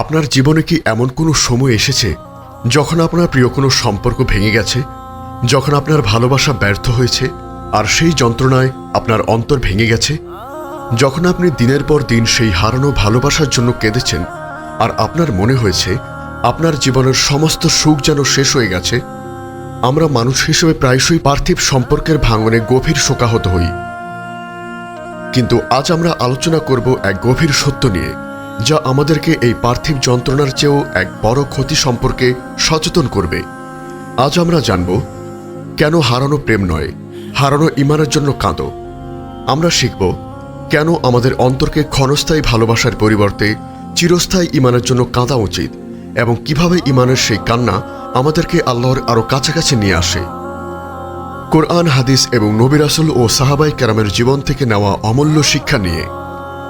আপনার জীবনে কি এমন কোনো সময় এসেছে যখন আপনার প্রিয় কোনো সম্পর্ক ভেঙে গেছে, যখন আপনার ভালোবাসা ব্যর্থ হয়েছে আর সেই যন্ত্রণায় আপনার অন্তর ভেঙে গেছে? যখন আপনি দিনের পর দিন সেই হারানো ভালোবাসার জন্য কেঁদেছেন আর আপনার মনে হয়েছে আপনার জীবনের সমস্ত সুখ যেন শেষ হয়ে গেছে, আমরা মানুষ হিসেবে প্রায়শই পার্থিব সম্পর্কের ভাঙনে গভীর শোকাহত হই। কিন্তু আজ আমরা আলোচনা করব এক গভীর সত্য নিয়ে। যা আমাদেরকে এই পার্থিব যন্ত্রণার চেয়েও এক বড় ক্ষতি সম্পর্কে সচেতন করবে। আজ আমরা জানব, কেন হারানো প্রেম নয়, হারানো ইমানের জন্য কাঁদো। আমরা শিখব, কেন আমাদের অন্তরকে ক্ষণস্থায়ী ভালোবাসার পরিবর্তে চিরস্থায়ী ইমানের জন্য কাঁদা উচিত এবং কীভাবে ইমানের সেই কান্না আমাদেরকে আল্লাহর আরও কাছাকাছি নিয়ে আসে। কোরআন, হাদিস এবং নবী রাসুল ও সাহাবাই কেরামের জীবন থেকে নেওয়া অমূল্য শিক্ষা নিয়ে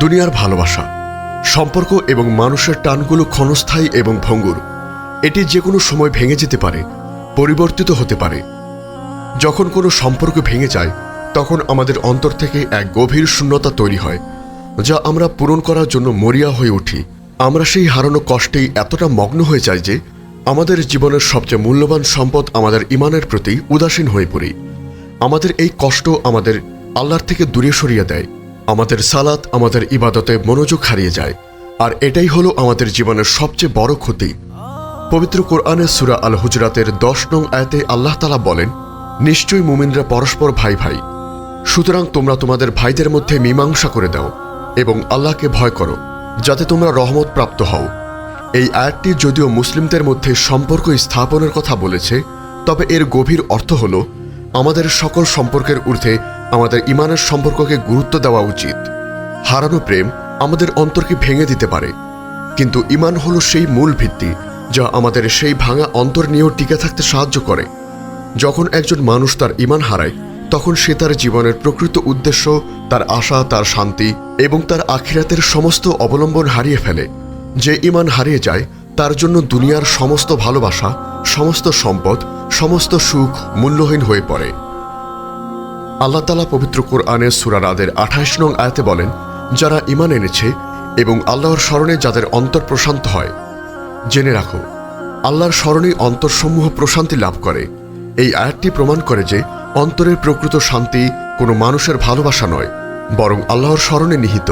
দুনিয়ার ভালোবাসা, সম্পর্ক এবং মানুষের টানগুলো ক্ষণস্থায়ী এবং ভঙ্গুর। এটি যে কোনো সময় ভেঙে যেতে পারে, পরিবর্তিত হতে পারে। যখন কোনো সম্পর্ক ভেঙে যায়, তখন আমাদের অন্তর থেকে এক গভীর শূন্যতা তৈরি হয়, যা আমরা পূরণ করার জন্য মরিয়া হয়ে উঠি। আমরা সেই হারানো কষ্টেই এতটা মগ্ন হয়ে যাই যে আমাদের জীবনের সবচেয়ে মূল্যবান সম্পদ আমাদের ইমানের প্রতি উদাসীন হয়ে পড়ি। আমাদের এই কষ্ট আমাদের আল্লাহর থেকে দূরে সরিয়ে দেয়। আমাদের সালাত, আমাদের ইবাদতে মনোযোগ হারিয়ে যায়। আর এটাই হলো আমাদের জীবনের সবচেয়ে বড় ক্ষতি। পবিত্র কোরআনের সুরা আল হুজরাতের দশ নং আয়াতে আল্লাহ তালা বলেন, নিশ্চয়ই মুমিনরা পরস্পর ভাই ভাই। সুতরাং তোমরা তোমাদের ভাইদের মধ্যে মীমাংসা করে দাও এবং আল্লাহকে ভয় করো, যাতে তোমরা রহমত প্রাপ্ত হও। এই আয়াতটি যদিও মুসলিমদের মধ্যে সম্পর্ক স্থাপনের কথা বলেছে, তবে এর গভীর অর্থ হল, আমাদের সকল সম্পর্কের ঊর্ধ্বে আমাদের ইমানের সম্পর্ককে গুরুত্ব দেওয়া উচিত। হারানো প্রেম আমাদের অন্তরকে ভেঙে দিতে পারে। কিন্তু ইমান হলো সেই মূল ভিত্তি যা আমাদের সেই ভাঙা অন্তর নিয়েও টিকে থাকতে সাহায্য করে। যখন একজন মানুষ তার ইমান হারায়, তখন সে তার জীবনের প্রকৃত উদ্দেশ্য, তার আশা, তার শান্তি এবং তার আখিরাতের সমস্ত অবলম্বন হারিয়ে ফেলে। যে ইমান হারিয়ে যায়, তার জন্য দুনিয়ার সমস্ত ভালোবাসা, সমস্ত সম্পদ, সমস্ত সুখ মূল্যহীন হয়ে পড়ে। আল্লাহ তালা পবিত্র কোরআনের সুরারাদের আঠাশ নং আয়াতে বলেন, যারা ইমান এনেছে এবং আল্লাহর স্মরণে যাদের অন্তর প্রশান্ত হয়, জেনে রাখো, আল্লাহর স্মরণে অন্তরসমূহ প্রশান্তি লাভ করে। এই আয়াতটি প্রমাণ করে যে অন্তরের প্রকৃত শান্তি কোনো মানুষের ভালোবাসা নয়, বরং আল্লাহর স্মরণে নিহিত।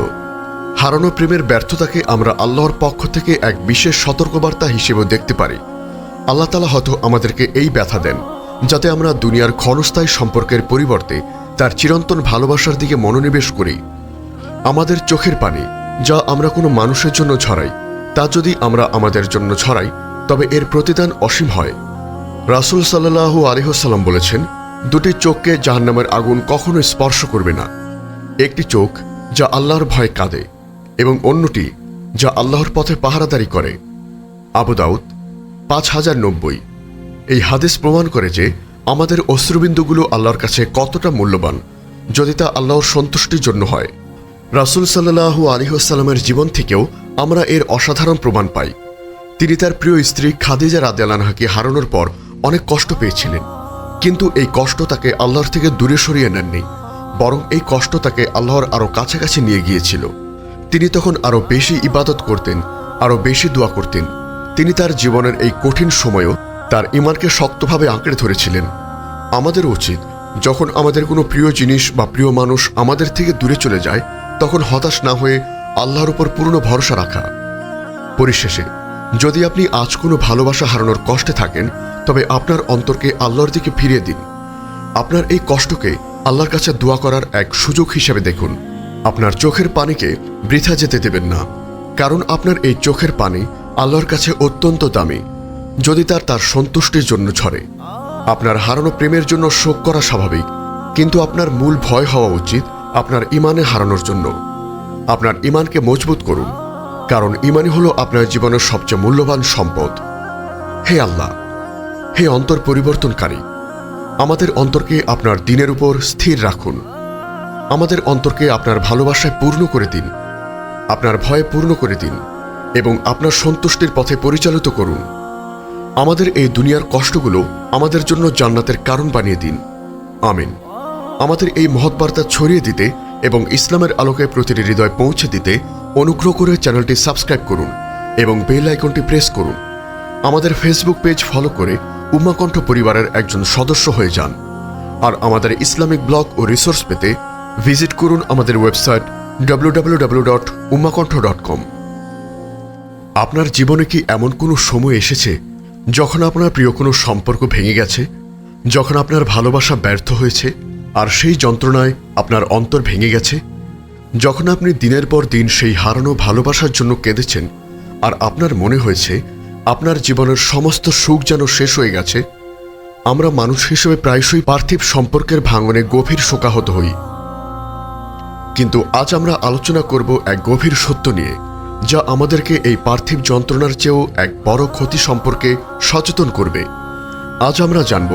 হারানো প্রেমের ব্যর্থতাকে আমরা আল্লাহর পক্ষ থেকে এক বিশেষ সতর্কবার্তা হিসেবে দেখতে পারি। আল্লাহ তালা হয়তো আমাদেরকে এই ব্যথা দেন, যাতে আমরা দুনিয়ার ক্ষণস্থায়ী সম্পর্কের পরিবর্তে তার চিরন্তন ভালোবাসার দিকে মনোনিবেশ করি। আমাদের চোখের পানি, যা আমরা কোনো মানুষের জন্য ছড়াই, তা যদি আমরা আমাদের জন্য ছড়াই, তবে এর প্রতিদান অসীম হয়। রাসুল সাল্লাহু আলিহসাল্লাম বলেছেন, দুটি চোখকে জাহান্নামের আগুন কখনো স্পর্শ করবে না। একটি চোখ, যা আল্লাহর ভয়ে কাঁদে, এবং অন্যটি, যা আল্লাহর পথে পাহারাদারি করে। আবু দাউদ, পাঁচ হাজার নব্বই। এই হাদিস প্রমাণ করে যে আমাদের অশ্রুবিন্দুগুলো আল্লাহর কাছে কতটা মূল্যবান, যদি তা আল্লাহর সন্তুষ্টির জন্য হয়। রাসুল সাল্লাহু আলিহাস্লামের জীবন থেকেও আমরা এর অসাধারণ প্রমাণ পাই। তিনি তার প্রিয় স্ত্রী খাদিজা রাদিয়ালানহাকে হারানোর পর অনেক কষ্ট পেয়েছিলেন। কিন্তু এই কষ্ট তাকে আল্লাহর থেকে দূরে সরিয়ে নেননি, বরং এই কষ্ট তাকে আল্লাহর আরও কাছাকাছি নিয়ে গিয়েছিল। তিনি তখন আরও বেশি ইবাদত করতেন, আরও বেশি দোয়া করতেন। তিনি তার জীবনের এই কঠিন সময়েও তার ইমানকে শক্তভাবে আঁকড়ে ধরেছিলেন। আমাদের উচিত, যখন আমাদের কোনো প্রিয় জিনিস বা প্রিয় মানুষ আমাদের থেকে দূরে চলে যায়, তখন হতাশ না হয়ে আল্লাহর উপর পূর্ণ ভরসা রাখা। পরিশেষে, যদি আপনি আজ কোনো ভালোবাসা হারানোর কষ্টে থাকেন, তবে আপনার অন্তরকে আল্লাহর দিকে ফিরিয়ে দিন। আপনার এই কষ্টকে আল্লাহর কাছে দোয়া করার এক সুযোগ হিসেবে দেখুন। আপনার চোখের পানিকে বৃথা যেতে দেবেন না, কারণ আপনার এই চোখের পানি আল্লাহর কাছে অত্যন্ত দামি। যদি তার তার সন্তুষ্টির জন্য ঝরে। আপনার হারানো প্রেমের জন্য শোক করা স্বাভাবিক, কিন্তু আপনার মূল ভয় হওয়া উচিত আপনার ইমানে হারানোর জন্য। আপনার ইমানকে মজবুত করুন, কারণ ইমানই হলো আপনার জীবনের সবচেয়ে মূল্যবান সম্পদ। হে আল্লাহ, হে অন্তর পরিবর্তনকারী, আমাদের অন্তরকে আপনার দিনের উপর স্থির রাখুন। আমাদের অন্তরকে আপনার ভালোবাসায় পূর্ণ করে দিন, আপনার ভয়ে পূর্ণ করে দিন, এবং আপনার সন্তুষ্টির পথে পরিচালিত করুন। আমাদের এই দুনিয়ার কষ্টগুলো আমাদের জন্য জান্নাতের কারণ বানিয়ে দিন। আমিন। আমাদের এই মহৎ বার্তা ছড়িয়ে দিতে এবং ইসলামের আলোকে প্রতিটি হৃদয় পৌঁছে দিতে অনুগ্রহ করে চ্যানেলটি সাবস্ক্রাইব করুন এবং বেল আইকনটি প্রেস করুন। আমাদের ফেসবুক পেজ ফলো করে উমাকণ্ঠ পরিবারের একজন সদস্য হয়ে যান। আর আমাদের ইসলামিক ব্লগ ও রিসোর্স পেতে ভিজিট করুন আমাদের ওয়েবসাইট www.umakontho.com আপনার জীবনে কি এমন কোনো সময় এসেছে যখন আপনার প্রিয় কোনো সম্পর্ক ভেঙে গেছে, যখন আপনার ভালোবাসা ব্যর্থ হয়েছে, আর সেই যন্ত্রণায় আপনার অন্তর ভেঙে গেছে, যখন আপনি দিনের পর দিন সেই হারানো ভালোবাসার জন্য কেঁদেছেন, আর আপনার মনে হয়েছে, আপনার জীবনের সমস্ত সুখ যেন শেষ হয়ে গেছে, আমরা মানুষ হিসেবে প্রায়শই পার্থিব সম্পর্কের ভাঙনে গভীর শোকাহত হই। কিন্তু আজ আমরা আলোচনা করব এক গভীর সত্য নিয়ে। যা আমাদেরকে এই পার্থিব যন্ত্রণার চেয়েও এক বড় ক্ষতি সম্পর্কে সচেতন করবে। আজ আমরা জানব,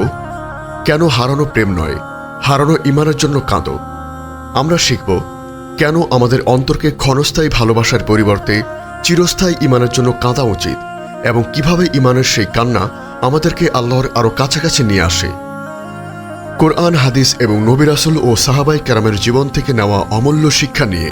কেন হারানো প্রেম নয়, হারানো ইমানের জন্য কাঁদো। আমরা শিখব, কেন আমাদের অন্তরকে ক্ষণস্থায়ী ভালোবাসার পরিবর্তে চিরস্থায়ী ইমানের জন্য কাঁদা উচিত এবং কীভাবে ইমানের সেই কান্না আমাদেরকে আল্লাহর আরও কাছাকাছি নিয়ে আসে। কোরআন, হাদিস এবং নবিরাসুল ও সাহাবাই কেরামের জীবন থেকে নেওয়া অমূল্য শিক্ষা নিয়ে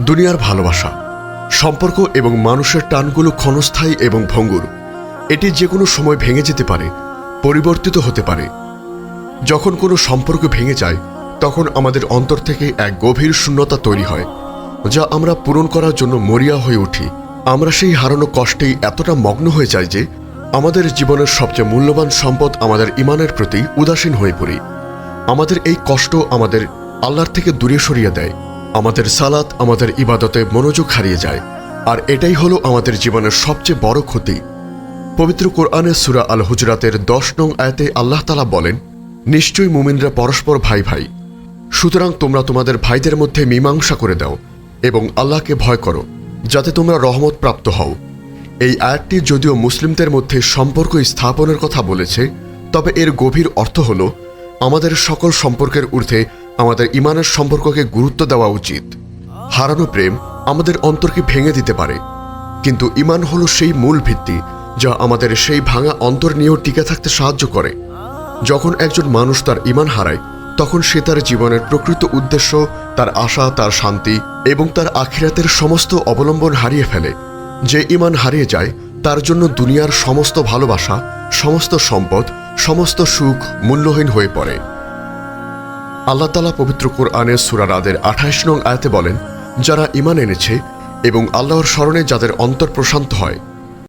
দুনিয়ার ভালোবাসা, সম্পর্ক এবং মানুষের টানগুলো ক্ষণস্থায়ী এবং ভঙ্গুর। এটি যে কোনো সময় ভেঙে যেতে পারে, পরিবর্তিত হতে পারে। যখন কোনো সম্পর্ক ভেঙে যায়, তখন আমাদের অন্তর থেকে এক গভীর শূন্যতা তৈরি হয়, যা আমরা পূরণ করার জন্য মরিয়া হয়ে উঠি। আমরা সেই হারানো কষ্টেই এতটা মগ্ন হয়ে যাই যে আমাদের জীবনের সবচেয়ে মূল্যবান সম্পদ আমাদের ইমানের প্রতি উদাসীন হয়ে পড়ি। আমাদের এই কষ্ট আমাদের আল্লাহর থেকে দূরে সরিয়ে দেয়। আমাদের সালাত, আমাদের ইবাদতে মনোযোগ হারিয়ে যায়। আর এটাই হলো আমাদের জীবনের সবচেয়ে বড় ক্ষতি। পবিত্র কোরআনের সুরা আল হুজরাতের দশ নং আয়াতে আল্লাহ তালা বলেন, নিশ্চয়ই মুমিনরা পরস্পর ভাই ভাই। সুতরাং তোমরা তোমাদের ভাইদের মধ্যে মীমাংসা করে দাও এবং আল্লাহকে ভয় করো, যাতে তোমরা রহমত প্রাপ্ত হও। এই আয়াতটি যদিও মুসলিমদের মধ্যে সম্পর্ক স্থাপনের কথা বলেছে, তবে এর গভীর অর্থ হল, আমাদের সকল সম্পর্কের ঊর্ধ্বে আমাদের ইমানের সম্পর্ককে গুরুত্ব দেওয়া উচিত। হারানো প্রেম আমাদের অন্তরকে ভেঙে দিতে পারে। কিন্তু ইমান হলো সেই মূল ভিত্তি যা আমাদের সেই ভাঙা অন্তর নিয়েও টিকে থাকতে সাহায্য করে। যখন একজন মানুষ তার ইমান হারায়, তখন সে তার জীবনের প্রকৃত উদ্দেশ্য, তার আশা, তার শান্তি এবং তার আখিরাতের সমস্ত অবলম্বন হারিয়ে ফেলে। যে ইমান হারিয়ে যায়, তার জন্য দুনিয়ার সমস্ত ভালোবাসা, সমস্ত সম্পদ, সমস্ত সুখ মূল্যহীন হয়ে পড়ে। আল্লাহ তালা পবিত্র কোরআনের সুরারাদের আঠাশ নং আয়াতে বলেন, যারা ইমান এনেছে এবং আল্লাহর স্মরণে যাদের অন্তর প্রশান্ত হয়